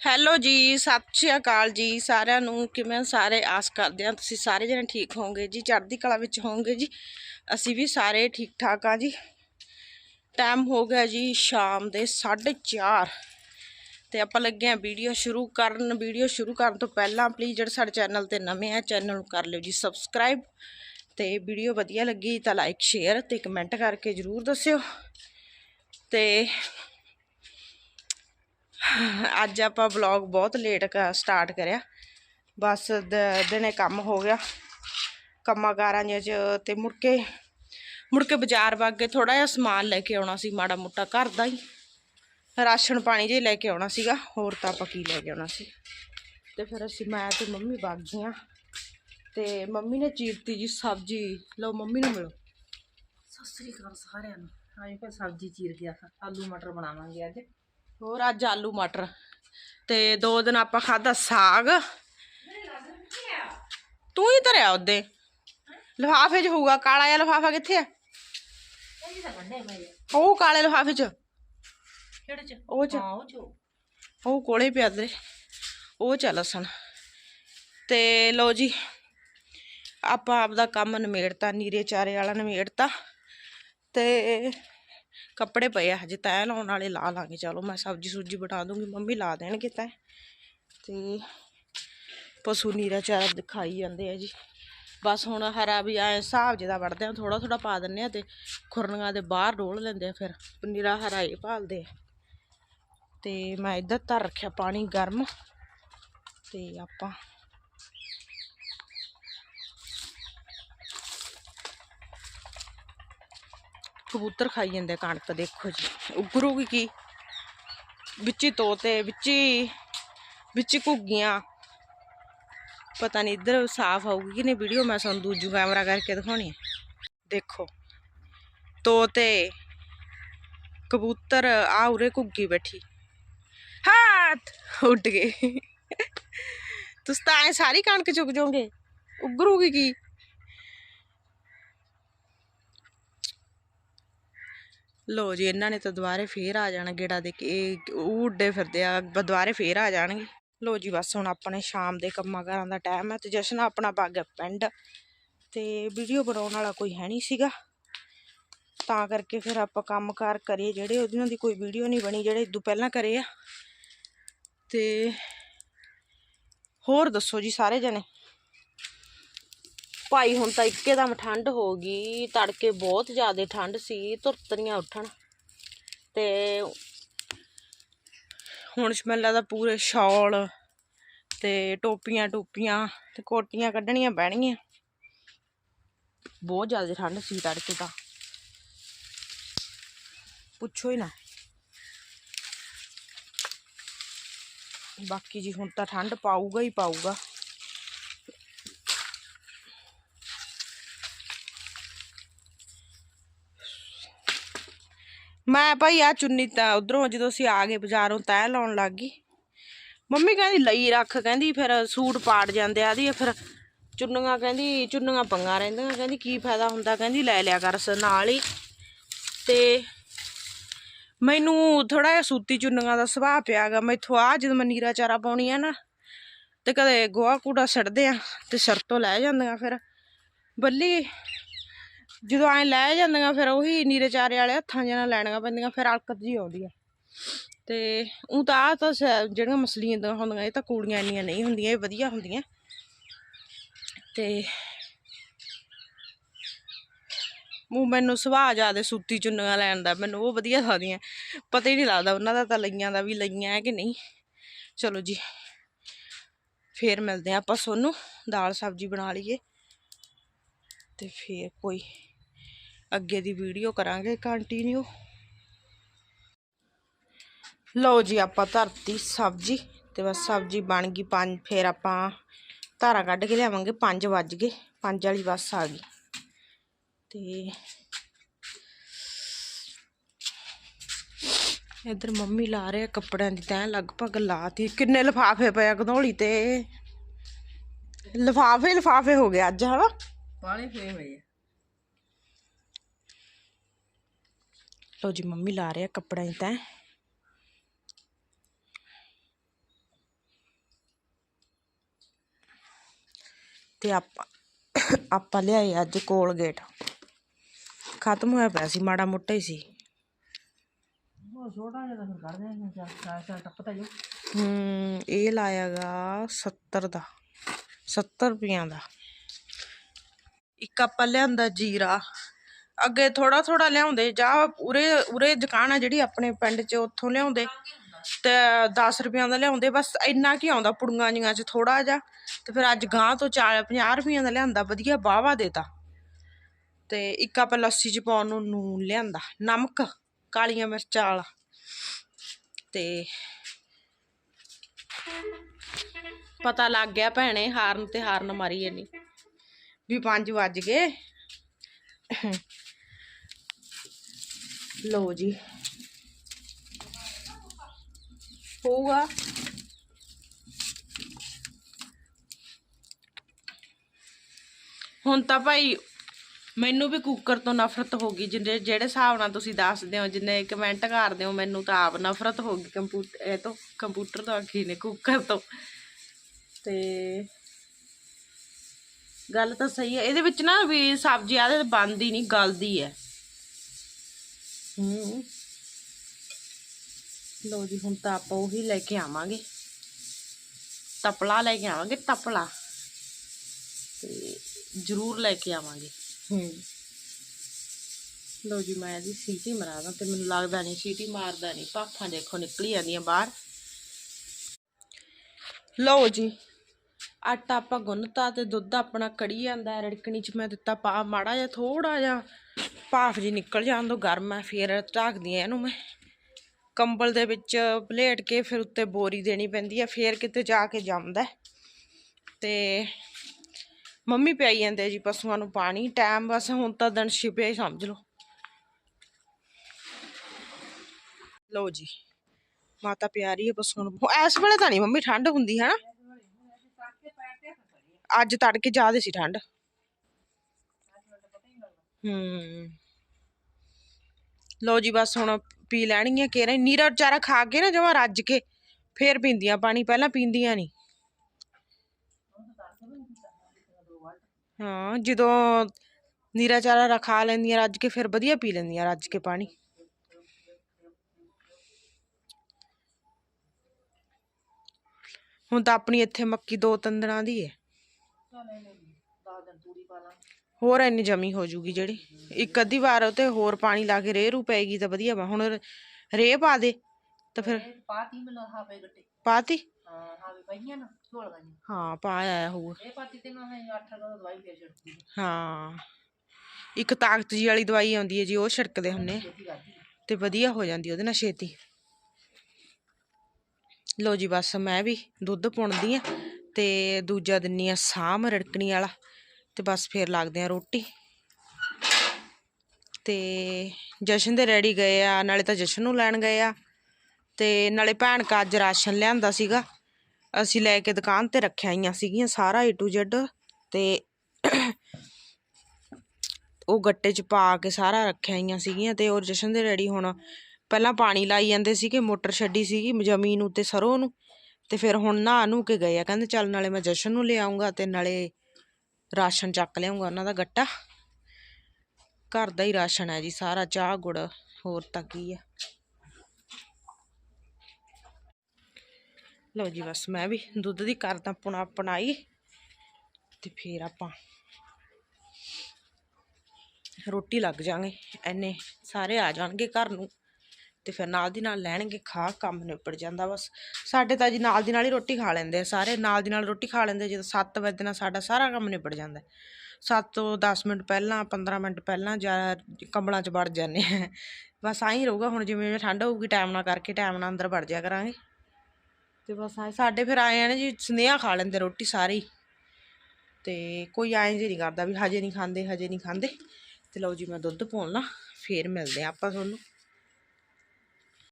Hello ਜੀ, ਸਤਿ ਸ਼੍ਰੀ ਅਕਾਲ ਜੀ ਸਾਰਿਆਂ ਨੂੰ। ਕਿਵੇਂ ਸਾਰੇ? ਆਸ ਕਰਦੇ ਹਾਂ ਤੁਸੀਂ ਸਾਰੇ ਜਣੇ ਠੀਕ ਹੋਵੋਗੇ ਜੀ, ਚੜ੍ਹਦੀ ਕਲਾ ਵਿੱਚ ਹੋਵੋਗੇ ਜੀ। ਅਸੀਂ ਵੀ ਸਾਰੇ ਠੀਕ ਠਾਕ ਆ ਜੀ। ਟਾਈਮ ਹੋ ਗਿਆ ਜੀ ਸ਼ਾਮ ਦੇ 4:30 ਤੇ ਆਪਾਂ ਲੱਗੇ ਆ ਵੀਡੀਓ ਸ਼ੁਰੂ ਕਰਨ। ਵੀਡੀਓ ਸ਼ੁਰੂ ਕਰਨ ਤੋਂ ਪਹਿਲਾਂ ਪਲੀਜ਼ ਜਿਹੜੇ ਸਾਡੇ ਚੈਨਲ ਤੇ ਨਵੇਂ ਆ ਚੈਨਲ ਨੂੰ ਕਰ ਲਿਓ ਜੀ ਸਬਸਕ੍ਰਾਈਬ ਤੇ ਵੀਡੀਓ ਵਧੀਆ ਲੱਗੀ ਤਾਂ ਲਾਈਕ ਸ਼ੇਅਰ ਤੇ ਕਮੈਂਟ ਕਰਕੇ ਜਰੂਰ ਦੱਸਿਓ। ਤੇ ਅੱਜ ਆਪਾਂ ਵਲੌਗ ਬਹੁਤ ਲੇਟ ਸਟਾਰਟ ਕਰਿਆ। ਬਸ ਦ- ਦਿਨੇ ਕੰਮ ਹੋ ਗਿਆ। ਕੰਮਾਂ ਕਾਰਾਂ ਜਿਹੇ 'ਚ ਤੇ ਮੁੜ ਕੇ ਮੁੜ ਕੇ ਬਾਜ਼ਾਰ ਵਗ ਕੇ ਥੋੜਾ ਜਿਹਾ ਸਮਾਨ ਲੈ ਕੇ ਆਉਣਾ ਸੀ, ਮਾੜਾ ਮੋਟਾ ਘਰ ਦਾ ਹੀ। ਰਾਸ਼ਨ ਪਾਣੀ ਜੇ ਲੈ ਕੇ ਆਉਣਾ ਸੀਗਾ, ਹੋਰ ਤਾਂ ਆਪਾਂ ਕੀ ਲੈ ਕੇ ਆਉਣਾ ਸੀ। ਤੇ ਫਿਰ ਅਸੀਂ, ਮੈਂ ਤੇ ਮੰਮੀ ਵਗ ਗਈਆਂ। ਤੇ ਮੰਮੀ ਨੇ ਚੀਰਤੀ ਜੀ ਸਬਜ਼ੀ। ਲਓ ਮੰਮੀ ਨੂੰ ਮਿਲੋ। ਸਤਿ ਸ੍ਰੀ ਅਕਾਲ ਸਾਰਿਆਂ ਨੂੰ। ਅੱਜ ਫਿਰ ਸਬਜ਼ੀ ਚੀਰ ਗਿਆ ਆਲੂ ਮਟਰ ਬਣਾਵਾਂਗੇ ਅੱਜ। ਹੋਰ ਅੱਜ ਆਲੂ ਮਟਰ ਤੇ ਦੋ ਦਿਨ ਆਪਾਂ ਖਾਦਾ ਸਾਗ। ਤੂੰ ਹੀ ਧਰਿਆ ਉਹਦੇ। ਲਿਫਾਫੇ 'ਚ ਹੋਊਗਾ ਕਾਲਾ ਜਿਹਾ ਲਿਫਾਫਾ ਕਿੱਥੇ ਆ। ਉਹ ਕਾਲੇ ਲਿਫਾਫੇ 'ਚ। ਕਿਹੜੇ ਚ? ਉਹ 'ਚ। ਹਾਂ ਉਹ ਚ। ਉਹ ਕੋਲੇ ਪਿਆ ਤੇਰੇ। ਉਹ ਚੱਲ ਲਸਣ ਤੇ ਲੋ ਜੀ ਆਪਾਂ ਆਪਦਾ ਕੰਮ ਨਿਮੇੜਤਾ ਨੀਰੇ ਚਾਰੇ ਵਾਲਾ ਨਿਮੇੜਤਾ। ਤੇ ਕੱਪੜੇ ਪਏ ਆ, ਹਜੇ ਤੈਅ ਲਾਉਣ ਵਾਲੇ ਲਾ ਲਾਂਗੇ। ਚਲੋ ਮੈਂ ਸਬਜੀ ਸੁਬਜ਼ੀ ਬਣਾ ਦੂੰਗੀ, ਮੰਮੀ ਲਾ ਦੇਣਗੇ ਤੈਅ। ਤੇ ਪਸ਼ੂ ਨੀਰਾ ਚਾਰਾ ਦਿਖਾਈ ਜਾਂਦੇ ਆ ਜੀ। ਬਸ ਹੁਣ ਹਰਾ ਵੀ ਐ ਹਿਸਾਬ ਜਿਹਦਾ ਵੜਦੇ ਆ ਥੋੜਾ ਥੋੜਾ ਪਾ ਦਿੰਨੇ ਆ ਤੇ ਖੁਰਨੀਆਂ ਦੇ ਬਾਹਰ ਡੋਲ ਲੈਂਦੇ ਆ ਫਿਰ, ਨੀਰਾ ਹਰਾ ਇਹ ਭਾਲਦੇ ਆ। ਤੇ ਮੈਂ ਇੱਧਰ ਧਰ ਰੱਖਿਆ ਪਾਣੀ ਗਰਮ। ਤੇ ਆਪਾਂ ਕਬੂਤਰ ਖਾਈ ਜਾਂਦੇ ਆ ਕਣਕ ਦੇਖੋ ਜੀ ਉਗਰੂਗੀ ਕੀ ਵਿੱਚੀ ਤੋਤੇ ਵਿੱਚੀ ਵਿੱਚੀ ਘੁੱਗੀਆਂ ਪਤਾ ਨਹੀਂ ਇੱਧਰ ਸਾਫ਼ ਆਊਗੀ ਕਿ ਨਹੀਂ ਵੀਡੀਓ ਮੈਂ ਤੁਹਾਨੂੰ ਦੂਜੂ ਕੈਮਰਾ ਕਰਕੇ ਦਿਖਾਉਣੀ ਹੈ ਦੇਖੋ ਤੋਤੇ ਕਬੂਤਰ ਆ ਉਰੇ ਘੁੱਗੀ ਬੈਠੀ ਹੱਥ ਉੱਡ ਗਏ ਤੁਸੀਂ ਤਾਂ ਐ ਸਾਰੀ ਕਣਕ ਚੁੱਕ ਜਾਓਗੇ ਉਗਰੂਗੀ ਕੀ ਲਓ ਜੀ, ਇਹਨਾਂ ਨੇ ਤਾਂ ਦੁਬਾਰੇ ਫੇਰ ਆ ਜਾਣਾ ਗੇੜਾ ਦੇ ਕੇ, ਇਹ ਉਹ ਉੱਡੇ ਫਿਰਦੇ ਆ ਦੁਬਾਰੇ ਫੇਰ ਆ ਜਾਣਗੇ। ਲਓ ਜੀ, ਬਸ ਹੁਣ ਆਪਣੇ ਸ਼ਾਮ ਦੇ ਕੰਮਾਂ ਕਾਰਾਂ ਦਾ ਟਾਈਮ ਹੈ ਤੇ ਜਸ਼ਨ ਆਪਣਾ ਪਾ ਗਿਆ ਪਿੰਡ। ਤੇ ਵੀਡੀਓ ਬਣਾਉਣ ਵਾਲਾ ਕੋਈ ਹੈ ਨਹੀਂ ਸੀਗਾ। ਤਾਂ ਕਰਕੇ ਫਿਰ ਆਪਾਂ ਕੰਮਕਾਰ ਕਰੀਏ ਜਿਹੜੇ ਉਹਨਾਂ ਦੀ ਕੋਈ ਵੀਡੀਓ ਨਹੀਂ ਬਣੀ, ਜਿਹੜੇ ਇਦੋਂ ਪਹਿਲਾਂ ਕਰੇ ਆ। ਤੇ ਹੋਰ ਦੱਸੋ ਜੀ ਸਾਰੇ ਜਣੇ? ਭਾਈ ਹੁਣ ਤਾਂ ਇੱਕੇ ਦਮ ਠੰਡ ਹੋ ਗਈ, ਤੜਕੇ ਬਹੁਤ ਜ਼ਿਆਦਾ ਠੰਡ ਸੀ ਤੁਰਤਰੀਆਂ ਉੱਠਣ। ਤੇ ਹੁਣ ਸਮੈਲਾ ਦਾ ਪੂਰੇ ਸ਼ਾਲ ਤੇ ਟੋਪੀਆਂ ਟੋਪੀਆਂ ਤੇ ਕੋਟੀਆਂ ਕੱਢਣੀਆਂ ਪੈਣਗੀਆਂ। ਬਹੁਤ ਜ਼ਿਆਦਾ ਠੰਡ ਸੀ ਤੜਕੇ ਤਾਂ। ਪੁੱਛੋ ਹੀ ਨਾ। ਬਾਕੀ ਜੀ ਹੁਣ ਤਾਂ ਠੰਡ ਪਾਊਗਾ ਹੀ ਪਾਊਗਾ। ਮੈਂ ਭਾਈ ਆ ਚੁੰਨੀ ਤਾਂ ਉਧਰੋਂ ਜਦੋਂ ਅਸੀਂ ਆ ਗਏ ਬਾਜ਼ਾਰੋਂ ਤੈਅ ਲਾਉਣ ਲੱਗ ਗਈ। ਮੰਮੀ ਕਹਿੰਦੀ ਲਈ ਰੱਖ, ਕਹਿੰਦੀ ਫਿਰ ਸੂਟ ਪਾੜ ਜਾਂਦੇ ਆ ਦੀ ਫਿਰ ਚੁੰਨੀਆਂ ਕਹਿੰਦੀ, ਚੁੰਨੀਆਂ ਪੰਗਾ ਰਹਿੰਦੀਆਂ, ਕਹਿੰਦੀ ਕੀ ਫਾਇਦਾ ਹੁੰਦਾ, ਕਹਿੰਦੀ ਲੈ ਲਿਆ ਕਰ ਸ, ਨਾਲ ਹੀ। ਤੇ ਮੈਨੂੰ ਥੋੜਾ ਜਿਹਾ ਸੂਤੀ ਚੁੰਨੀਆਂ ਦਾ ਸੁਭਾਅ ਪਿਆਗਾ ਮੈਥੋਂ ਆ ਜਦੋਂ ਮੈਂ ਨੀਰਾ ਚਾਰਾ ਪਾਉਣੀ ਆ ਨਾ, ਤੇ ਕਦੇ ਗੋਹਾ ਕੂੜਾ ਛੱਡਦੇ ਆ, ਤੇ ਸਿਰ ਤੋਂ ਲੈ ਜਾਂਦੀਆਂ ਫਿਰ। ਬੱਲੀ ਜਦੋਂ ਐ ਲੈ ਜਾਂਦੀਆਂ, ਫਿਰ ਉਹੀ ਨੀਰੇ ਚਾਰੇ ਵਾਲੇ ਹੱਥਾਂ ਜਿਹਨਾਂ ਲੈਣੀਆਂ ਪੈਂਦੀਆਂ, ਫਿਰ ਅਲਕਤ ਜੀ ਆਉਂਦੀ ਆ। ਤੇ ਉਹ ਤਾਂ ਆ ਤਾਂ ਸ- ਜਿਹੜੀਆਂ ਮਸਲੀਆਂ ਦੀਆਂ ਹੁੰਦੀਆਂ, ਇਹ ਤਾਂ ਕੂੜੀਆਂ ਇੰਨੀਆਂ ਨਹੀਂ ਹੁੰਦੀਆਂ, ਇਹ ਵਧੀਆ ਹੁੰਦੀਆਂ। ਤੇ ਉਹ ਮੈਨੂੰ ਸੁਭਾਅ ਜਿਆਦੇ ਸੂਤੀ ਚੁੰਨੀਆਂ ਲੈਣ ਦਾ, ਮੈਨੂੰ ਉਹ ਵਧੀਆ ਲੱਗਦੀਆਂ। ਪਤਾ ਹੀ ਨਹੀਂ ਲੱਗਦਾ ਉਹਨਾਂ ਦਾ ਤਾਂ ਲਈਆਂ ਦਾ ਵੀ ਲਈਆਂ ਹੈ ਕਿ ਨਹੀਂ। ਚਲੋ ਜੀ, ਫੇਰ ਮਿਲਦੇ ਆ ਆਪਾਂ ਸੋਨੂੰ, ਦਾਲ ਸਬਜ਼ੀ ਬਣਾ ਲਈਏ। ਤੇ ਫੇਰ ਕੋਈ ਅੱਗੇ ਦੀ ਵੀਡੀਓ ਕਰਾਂਗੇ ਕੰਟੀਨਿਊ ਲਓ ਜੀ, ਆਪਾਂ ਧਰਤੀ ਸਬਜ਼ੀ ਤੇ ਬਸ ਸਬਜ਼ੀ ਬਣ ਗਈ ਪੰਜ, ਫੇਰ ਆਪਾਂ ਧਾਰਾ ਕੱਢ ਕੇ ਲਿਆਵਾਂਗੇ 5 ਵੱਜ ਗਏ 5 ਵਾਲੀ ਬੱਸ ਆ ਗਈ। ਤੇ ਇਧਰ ਮੰਮੀ ਲਾ ਰਹੇ ਕੱਪੜਿਆਂ ਦੀ, ਤੈਂ ਲਗਭਗ ਲਾਤੀ। ਕਿੰਨੇ ਲਫਾਫੇ ਪਏ ਆ ਤੇ? ਲਫਾਫੇ ਲਫਾਫੇ ਹੋ ਗਏ ਅੱਜ, ਹਨਾ? ਪਾਲੇ ਪਏ ਹੋਏ ਆ। ਲਓ ਜੀ ਮੰਮੀ ਲਾ ਰਿਆ ਕੱਪੜਾ ਹੀ ਤਾਂ। ਤੇ ਆਪਾਂ ਆਪਾਂ ਲਿਆਏ ਅੱਜ ਕੋਲਗੇਟ। ਖਤਮ ਹੋਇਆ ਪਿਆ ਸੀ ਮਾੜਾ ਮੋਟਾ ਹੀ ਸੀ। ਉਹ ਛੋਟਾ ਜਿਹਾ ਤਾਂ ਫਿਰ ਕੱਢ ਚਾਹ ਚਾਹ ਚਾਹ ਟੱਪਦਾ ਜੋ ਹੂੰ ਇਹ ਲਾਇਆਗਾ 70 ਦਾ 70 ਰੁਪਈਆ ਦਾ। ਇੱਕ ਆਪਾਂ ਲਿਆਂਦਾ ਜੀਰਾ। ਅੱਗੇ ਥੋੜਾ ਥੋੜਾ ਲਿਆਉਂਦੇ, ਜਾਂ ਉਰੇ ਉਰੇ ਦੁਕਾਨ ਆ ਜਿਹੜੀ ਆਪਣੇ ਪਿੰਡ 'ਚ, ਉੱਥੋਂ ਲਿਆਉਂਦੇ। ਤੇ 10 ਰੁਪਈਆਂ ਦਾ ਲਿਆਉਂਦੇ, ਬਸ ਇੰਨਾ ਕੀ ਆਉਂਦਾ ਪੁੜੀਆਂ ਜੀਆਂ 'ਚ ਥੋੜਾ ਜਿਹਾ। ਤੇ ਫਿਰ ਅੱਜ ਗਾਂ ਤੋਂ 40 50 ਰੁਪਈਆਂ ਦਾ ਲਿਆਂਦਾ, ਵਧੀਆ ਬਾਵਾ ਦੇਤਾ। ਤੇ ਇੱਕ ਆਪਾਂ ਲੱਸੀ 'ਚ ਪਾਉਣ ਨੂੰ ਨੂਨ ਲਿਆਂਦਾ, ਨਮਕ, ਕਾਲੀਆਂ ਮਿਰਚਾਂ ਵਾਲਾ। ਤੇ ਪਤਾ ਲੱਗ ਗਿਆ ਭੈਣੇ, ਹਾਰਨ ਤੇ ਹਾਰਨ ਮਾਰੀ ਜਾਨੀ ਵੀ 5 ਵੱਜ ਗਏ। ਲਓ ਜੀ। ਹੋਊਗਾ। ਹੁਣ ਤਾਂ ਭਾਈ ਮੈਨੂੰ ਵੀ ਕੁੱਕਰ ਤੋਂ ਨਫ਼ਰਤ ਹੋ ਗਈ। ਜਿੰਨੇ ਜਿਹੜੇ ਹਿਸਾਬ ਨਾਲ ਤੁਸੀਂ ਦੱਸਦੇ ਹੋ, ਜਿੰਨੇ ਕਮੈਂਟ ਕਰਦੇ ਹੋ, ਮੈਨੂੰ ਤਾਂ ਆਪ ਨਫ਼ਰਤ ਹੋ ਗਈ ਕੰਪਿਊਟਰ ਇਹ ਤੋਂ ਕੰਪਿਊਟਰ ਤੋਂ ਆਖੀ ਨੇ ਕੁੱਕਰ ਤੋਂ। ਤੇ ਗੱਲ ਤਾਂ ਸਹੀ ਹੈ। ਇਹਦੇ ਵਿੱਚ ਨਾ ਵੀ ਸਬਜ਼ੀ ਆਦੇ ਬਣਦੀ ਨਹੀਂ, ਗਲਦੀ ਹੈ। ਹੂੰ। ਲੋ ਜੀ ਹੁਣ ਤਾਂ ਆਪਾਂ ਉਹੀ ਲੈ ਕੇ ਆਵਾਂਗੇ। ਤਪਲਾ ਲੈ ਕੇ ਆਵਾਂਗੇ ਤਪਲਾ। ਤੇ ਜ਼ਰੂਰ ਲੈ ਕੇ ਆਵਾਂਗੇ। ਹੂੰ। ਲੋ ਜੀ ਮੈਂ ਇਹਦੀ ਸੀਟੀ ਮਰਾਦਾ ਤੇ ਮੈਨੂੰ ਲੱਗਦਾ ਨਹੀਂ ਸੀਟੀ ਮਾਰਦਾ ਨਹੀਂ। ਭਾਫਾਂ ਦੇਖੋ ਨਿਕਲੀ ਜਾਂਦੀਆਂ ਬਾਹਰ। ਲਓ ਜੀ ਆਟਾ ਆਪਾਂ ਗੁੰਨਤਾ ਤੇ ਦੁੱਧ ਆਪਣਾ ਕੜੀ ਜਾਂਦਾ ਰਿੜਕਣੀ ਚ ਮੈਂ ਦਿੱਤਾ ਪਾ ਮਾੜਾ ਜਿਹਾ ਥੋੜਾ ਜਿਹਾ ਭਾਫ ਜੀ ਨਿਕਲ ਜਾਣ ਤੋਂ ਗਰਮ ਹੈ ਫਿਰ ਢੱਕਦੀ ਆ ਇਹਨੂੰ ਮੈਂ। ਕੰਬਲ ਦੇ ਵਿੱਚ ਪਲੇਟ ਕੇ ਫਿਰ ਉੱਤੇ ਬੋਰੀ ਦੇਣੀ ਪੈਂਦੀ ਹੈ ਫਿਰ ਕਿਤੇ ਜਾ ਕੇ ਜੰਮਦਾ ਤੇ ਮੰਮੀ ਪਿਆਈ ਜਾਂਦੇ ਜੀ ਪਸ਼ੂਆਂ ਨੂੰ ਪਾਣੀ, ਟਾਈਮ ਬਸ ਹੁਣ ਤਾਂ ਦਿਨ ਛਿਪਿਆ ਹੀ ਸਮਝ ਲਓ। ਲਓ ਜੀ, ਮਾਤਾ ਪਿਆਰੀ ਹੈ ਪਸ਼ੂਆਂ ਨੂੰ। ਇਸ ਵੇਲੇ ਤਾਂ ਨਹੀਂ ਮੰਮੀ ਠੰਡ ਹੁੰਦੀ ਹੈ ਨਾ ਅੱਜ ਤੜਕੇ ਜ਼ਿਆਦਾ ਸੀ ਠੰਡ। ਹੂੰ। ਲਓ ਜੀ, ਬਸ ਹੁਣ ਪੀ ਲੈਣਗੀਆਂ ਕੇਰਾ ਨੀਰਾ ਵਿਚਾਰਾ ਖਾ ਕੇ ਨਾ ਜਮਾ ਰੱਜ ਕੇ ਫੇਰ ਪੀਂਦੀਆਂ ਪਾਣੀ, ਪਹਿਲਾਂ ਪੀਂਦੀਆਂ ਨਹੀਂ ਹਾਂ, ਜਦੋਂ ਨੀਰਾ ਚਾਰਾ ਰਖਾ ਲੈਂਦੀਆਂ, ਰੱਜ ਕੇ ਫਿਰ ਵਧੀਆ ਪੀ ਲੈਂਦੀਆਂ, ਰੱਜ ਕੇ ਪਾਣੀ। ਹੁਣ ਤਾਂ ਆਪਣੀ ਇੱਥੇ ਮੱਕੀ ਦੋ ਤਿੰਨ ਦਿਨਾਂ ਦੀ ਹੈ ਚੱਲ ਇਹਨੇ 10 ਦਿਨ ਤੂੜੀ ਪਾ ਲਾਂ ਹੋਰ ਇੰਨੀ ਜਮੀ ਹੋ ਜੂਗੀ ਜਿਹੜੀ। ਇੱਕ ਅੱਧੀ ਵਾਰ ਉਹ ਤੇ ਹੋਰ ਪਾਣੀ ਲਾ ਕੇ ਰੇਹ ਰੂ ਪੈਗੀ ਤਾਂ ਵਧੀਆ ਵਾ। ਹੁਣ ਰੇਹ ਪਾ ਦੇ ਤਾਂ ਫਿਰ ਪਾਤੀ ਮੈਨੂੰ ਹਾਵੇ ਗੱਟੇ। ਪਾਤੀ? ਹਾਂ ਹਾਵੇ ਪਈਆਂ ਨਾ ਝੋਲ ਗਈਆਂ ਹਾਂ ਪਾ ਆਇਆ ਹੋਊਗਾ। ਇਹ ਪਾਤੀ ਤੇ ਮੈਂ 8 ਦਾ ਦਵਾਈ ਫੇਰ ਛੱਡਤੀ ਹਾਂ। ਇੱਕ ਤਾਕਤ ਜੀ ਵਾਲੀ ਦਵਾਈ ਆਉਂਦੀ ਹੈ ਜੀ ਉਹ ਛਿੜਕਦੇ ਹੁੰਨੇ ਤੇ ਵਧੀਆ ਹੋ ਜਾਂਦੀ ਉਹਦੇ ਨਾਲ ਛੇਤੀ। ਲੋ ਜੀ ਬਸ ਮੈਂ ਵੀ ਦੁੱਧ ਪੁਣਦੀ ਆ ਤੇ ਦੂਜਾ ਦਿੰਨੀ ਆ ਸਾਮ ਰੜਕਣੀ ਵਾਲਾ। ਤੇ ਬਸ ਫੇਰ ਲੱਗਦੇ ਆ ਰੋਟੀ। ਤੇ ਜਸ਼ਨ ਦੇ ਰੈਡੀ ਗਏ ਆ, ਨਾਲੇ ਤਾਂ ਜਸ਼ਨ ਨੂੰ ਲੈਣ ਗਏ ਆ। ਤੇ ਨਾਲੇ ਭੈਣ ਕਾ ਅੱਜ ਰਾਸ਼ਨ ਲਿਆਂਦਾ ਸੀਗਾ। ਅਸੀਂ ਲੈ ਕੇ ਦੁਕਾਨ ਤੇ ਰੱਖਿਆ ਆਈਆਂ ਸੀਗੀਆਂ ਸਾਰਾ ਏ ਟੂ ਜ਼ੈਡ ਤੇ ਉਹ ਗੱਟੇ 'ਚ ਪਾ ਕੇ ਸਾਰਾ ਰੱਖਿਆ ਆਈਆਂ ਸੀਗੀਆਂ ਤੇ ਉਹ ਜਸ਼ਨ ਦੇ ਰੈਡੀ ਹੁਣ ਪਹਿਲਾਂ ਪਾਣੀ ਲਾਈ ਜਾਂਦੇ ਸੀਗੇ, ਮੋਟਰ ਛੱਡੀ ਸੀਗੀ ਜ਼ਮੀਨ ਉੱਤੇ ਸਰੋਂ ਨੂੰ। ਤੇ ਫਿਰ ਹੁਣ ਨਹਾ ਨੂੰ ਕੇ ਗਏ ਆ, ਕਹਿੰਦੇ ਚੱਲ ਨਾਲੇ ਮੈਂ ਜਸ਼ਨ ਨੂੰ ਲਿਆਉਂਗਾ ਤੇ ਨਾਲੇ ਰਾਸ਼ਨ ਚੱਕ ਲਿਆਉਂਗਾ ਉਹਨਾਂ ਦਾ ਗੱਟਾ। ਘਰ ਦਾ ਹੀ ਰਾਸ਼ਨ ਹੈ ਜੀ, ਸਾਰਾ ਚਾਹ, ਗੁੜ, ਹੋਰ ਤਾਂ ਕੀ ਆ ਲਓ ਜੀ ਬਸ ਮੈਂ ਵੀ ਦੁੱਧ ਦੀ ਕਰਦਾ ਪੁਣਾ ਪਣਾਈ ਤੇ ਫੇਰ ਆਪਾਂ ਰੋਟੀ ਲੱਗ ਜਾਾਂਗੇ ਐਨੇ ਸਾਰੇ ਆ ਜਾਣਗੇ ਘਰ ਨੂੰ। ਤੇ ਫਿਰ ਨਾਲ ਦੀ ਨਾਲ ਲੈਣਗੇ, ਖਾ ਕੰਮ ਨਿਪਟ ਜਾਂਦਾ ਬਸ। ਸਾਡੇ ਤਾਂ ਜੀ ਨਾਲ ਦੀ ਨਾਲ ਹੀ ਰੋਟੀ ਖਾ ਲੈਂਦੇ ਆ ਸਾਰੇ, ਨਾਲ ਦੀ ਨਾਲ ਰੋਟੀ ਖਾ ਲੈਂਦੇ ਜਦੋਂ 7 ਵਜੇ ਨਾਲ ਸਾਡਾ ਸਾਰਾ ਕੰਮ ਨਿਪਟ ਜਾਂਦਾ। 7 ਤੋਂ 10 ਮਿੰਟ ਪਹਿਲਾਂ 15 ਮਿੰਟ ਪਹਿਲਾਂ ਜਾਂ ਕੰਬਲਾਂ 'ਚ ਵੜ ਜਾਂਦੇ ਆ। ਬਸ ਆਹੀ ਰਹੂਗਾ, ਹੁਣ ਜਿਵੇਂ ਜਿਵੇਂ ਠੰਡ ਹੋਊਗੀ, ਟਾਈਮ ਨਾਲ ਕਰਕੇ ਟਾਈਮ ਨਾਲ ਅੰਦਰ ਵੜ ਜਾਇਆ ਕਰਾਂਗੇ। ਤੇ ਬਸ ਆਏ, ਸਾਡੇ ਫਿਰ ਆਏ ਆ ਨਾ ਜੀ, ਸਨੇਹਾ ਖਾ ਲੈਂਦੇ ਰੋਟੀ ਸਾਰੀ। ਤੇ ਕੋਈ ਐਂ ਜੀ ਨਹੀਂ ਕਰਦਾ ਵੀ ਹਜੇ ਨਹੀਂ ਖਾਂਦੇ, ਹਜੇ ਨਹੀਂ ਖਾਂਦੇ। ਤੇ ਲਓ ਜੀ ਮੈਂ ਦੁੱਧ ਪਾਉਣ ਲਾ ਫੇਰ ਮਿਲਦੇ ਆ ਆਪਾਂ ਤੁਹਾਨੂੰ।